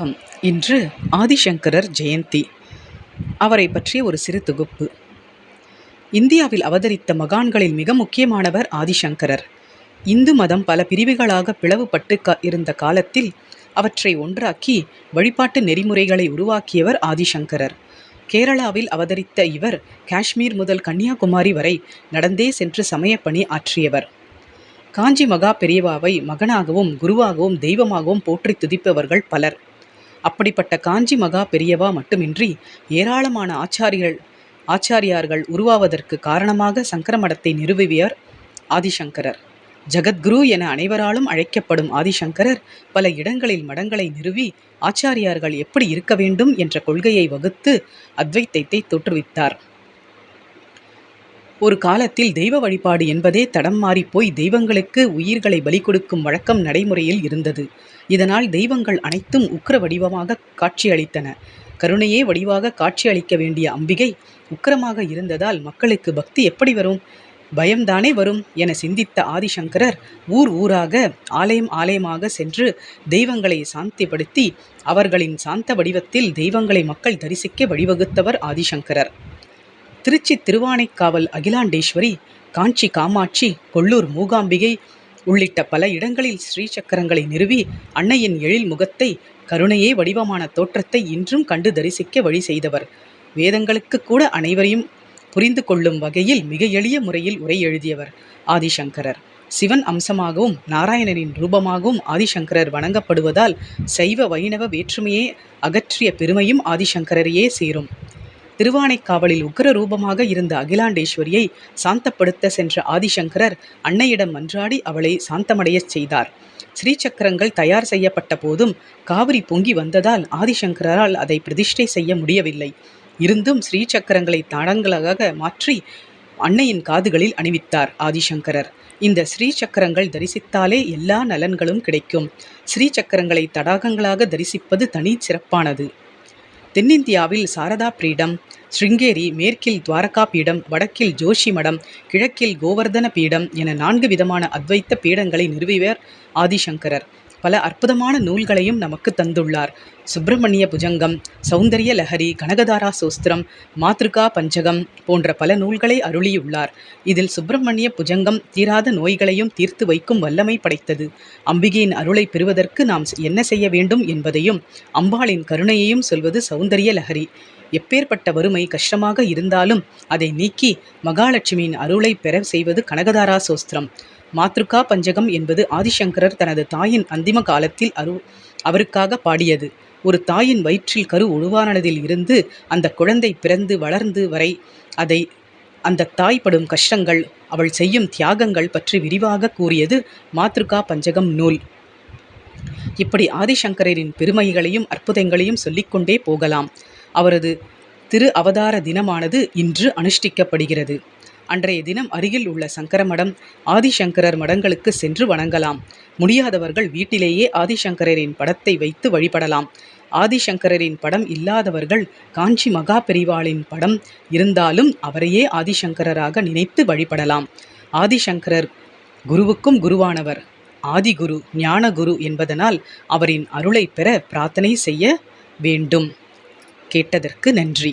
வணக்கம். இன்று ஆதிசங்கரர் ஜெயந்தி. அவரை பற்றிய ஒரு சிறு தொகுப்பு. இந்தியாவில் அவதரித்த மகான்களில் மிக முக்கியமானவர் ஆதிசங்கரர். இந்து மதம் பல பிரிவுகளாக பிளவுபட்டு க இருந்த காலத்தில் அவற்றை ஒன்றாக்கி வழிபாட்டு நெறிமுறைகளை உருவாக்கியவர் ஆதிசங்கரர். கேரளாவில் அவதரித்த இவர் காஷ்மீர் முதல் கன்னியாகுமரி வரை நடந்தே சென்று சமயப்பணி ஆற்றியவர். காஞ்சி மகா பெரியவாவை மகனாகவும் குருவாகவும் தெய்வமாகவும் போற்றி துதிப்பவர்கள் பலர். அப்படிப்பட்ட காஞ்சி மகா பெரியவா மட்டுமின்றி ஏராளமான ஆச்சாரியர்கள் ஆச்சாரியார்கள் உருவாவதற்கு காரணமாக சங்கர மடத்தை நிறுவியவர் ஆதிசங்கரர். ஜகத்குரு என அனைவராலும் அழைக்கப்படும் ஆதிசங்கரர் பல இடங்களில் மடங்களை நிறுவி ஆச்சாரியார்கள் எப்படி இருக்க வேண்டும் என்ற கொள்கையை வகுத்து அத்வைத்தத்தை தோற்றுவித்தார். ஒரு காலத்தில் தெய்வ வழிபாடு என்பதே தடம் மாறிப்போய் தெய்வங்களுக்கு உயிர்களை பலி கொடுக்கும் வழக்கம் நடைமுறையில் இருந்தது. இதனால் தெய்வங்கள் அனைத்தும் உக்கிர வடிவமாக காட்சியளித்தன. கருணையே வடிவாக காட்சியளிக்க வேண்டிய அம்பிகை உக்கிரமாக இருந்ததால் மக்களுக்கு பக்தி எப்படி வரும்? பயம்தானே வரும் என சிந்தித்த ஆதிசங்கரர் ஊர் ஊராக ஆலயம் ஆலயமாக சென்று தெய்வங்களை சாந்திப்படுத்தி அவர்களின் சாந்த வடிவத்தில் தெய்வங்களை மக்கள் தரிசிக்க வழிவகுத்தவர் ஆதிசங்கரர். திருச்சி திருவானைக்காவல் அகிலாண்டேஸ்வரி காஞ்சி காமாட்சி கொல்லூர் மூகாம்பிகை உள்ளிட்ட பல இடங்களில் ஸ்ரீசக்கரங்களை நிறுவி அன்னையின் எழில் முகத்தை கருணையே வடிவமான தோற்றத்தை இன்றும் கண்டு தரிசிக்க வழி செய்தவர். வேதங்களுக்கு கூட அனைவரையும் புரிந்து கொள்ளும் வகையில் மிக எளிய முறையில் உரை எழுதியவர் ஆதிசங்கரர். சிவன் அம்சமாகவும் நாராயணனின் ரூபமாகவும் ஆதிசங்கரர் வணங்கப்படுவதால் சைவ வைணவ வேற்றுமையே அகற்றிய பெருமையும் ஆதிசங்கரரையே சேரும். திருவானைக்காவலில் உக்கர ரூபமாக இருந்த அகிலாண்டேஸ்வரியை சாந்தப்படுத்த சென்ற ஆதிசங்கரர் அன்னையிடம் மன்றாடி அவளை சாந்தமடையச் செய்தார். ஸ்ரீசக்கரங்கள் தயார் செய்யப்பட்ட போதும் காவிரி பொங்கி வந்ததால் ஆதிசங்கரால் அதை பிரதிஷ்டை செய்ய முடியவில்லை. இருந்தும் ஸ்ரீசக்கரங்களை தடங்களாக மாற்றி அன்னையின் காதுகளில் அணிவித்தார் ஆதிசங்கரர். இந்த ஸ்ரீ சக்கரங்கள் தரிசித்தாலே எல்லா நலன்களும் கிடைக்கும். ஸ்ரீ சக்கரங்களை தடாகங்களாக தரிசிப்பது தனி சிறப்பானது. தென்னிந்தியாவில் சாரதா பீடம் ஸ்ருங்கேரி மேற்கில் துவாரகா பீடம் வடக்கில் ஜோஷி மடம் கிழக்கில் கோவர்தன பீடம் என நான்கு விதமான அத்வைத்த பீடங்களை நிறுவியவர் ஆதிசங்கரர். பல அற்புதமான நூல்களையும் நமக்கு தந்துள்ளார். சுப்பிரமணிய புஜங்கம் சௌந்தரிய லஹரி கனகதாரா சோஸ்திரம் மாத்ருகா பஞ்சகம் போன்ற பல நூல்களை அருளியுள்ளார். இதில் சுப்பிரமணிய புஜங்கம் தீராத நோய்களையும் தீர்த்து வைக்கும் வல்லமை படைத்தது. அம்பிகையின் அருளை பெறுவதற்கு நாம் என்ன செய்ய வேண்டும் என்பதையும் அம்பாளின் கருணையையும் சொல்வது சௌந்தரிய லஹரி. எப்பேற்பட்ட வறுமை கஷ்டமாக இருந்தாலும் அதை நீக்கி மகாலட்சுமியின் அருளை பெற செய்வது கனகதாரா சோஸ்திரம். மாத்ருகா பஞ்சகம் என்பது ஆதிசங்கரர் தனது தாயின் அந்திம காலத்தில் அரு அவருக்காக பாடியது. ஒரு தாயின் வயிற்றில் கரு உருவானதில் இருந்து அந்த குழந்தை பிறந்து வளர்ந்து வரை அதை அந்த தாய் படும் கஷ்டங்கள் அவள் செய்யும் தியாகங்கள் பற்றி விரிவாக கூறியது மாத்ருகா பஞ்சகம் நூல். இப்படி ஆதிசங்கரின் பெருமைகளையும் அற்புதங்களையும் சொல்லிக்கொண்டே போகலாம். அவரது திரு அவதார தினமானது இன்று அனுஷ்டிக்கப்படுகிறது. அன்றைய தினம் அருகில் உள்ள சங்கர மடம் ஆதிசங்கரர் மடங்களுக்கு சென்று வணங்கலாம். முடியாதவர்கள் வீட்டிலேயே ஆதிசங்கரரின் படத்தை வைத்து வழிபடலாம். ஆதிசங்கரரின் படம் இல்லாதவர்கள் காஞ்சி மகா பெரிவாளின் படம் இருந்தாலும் அவரையே ஆதிசங்கரராக நினைத்து வழிபடலாம். ஆதிசங்கரர் குருவுக்கும் குருவானவர். ஆதிகுரு ஞானகுரு என்பதனால் அவரின் அருளை பெற பிரார்த்தனை செய்ய வேண்டும். கேட்டதற்கு நன்றி.